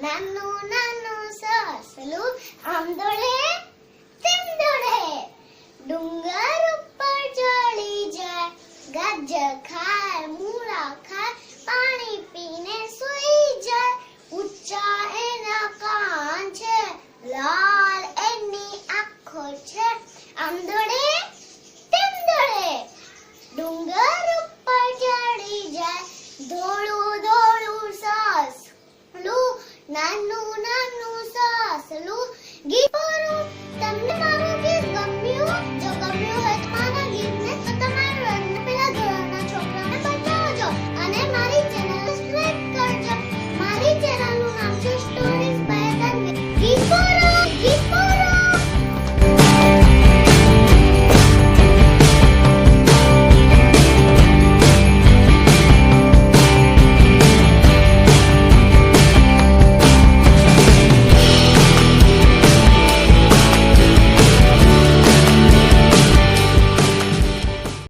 નાનું ચડી જાય ગાજર ખાય મૂળા ખાય પાણી પીને સૂઈ જાય ઊંચા એના કાન છે લાલ એની આંખો છે આમ నన్ను నన్ను సాసలు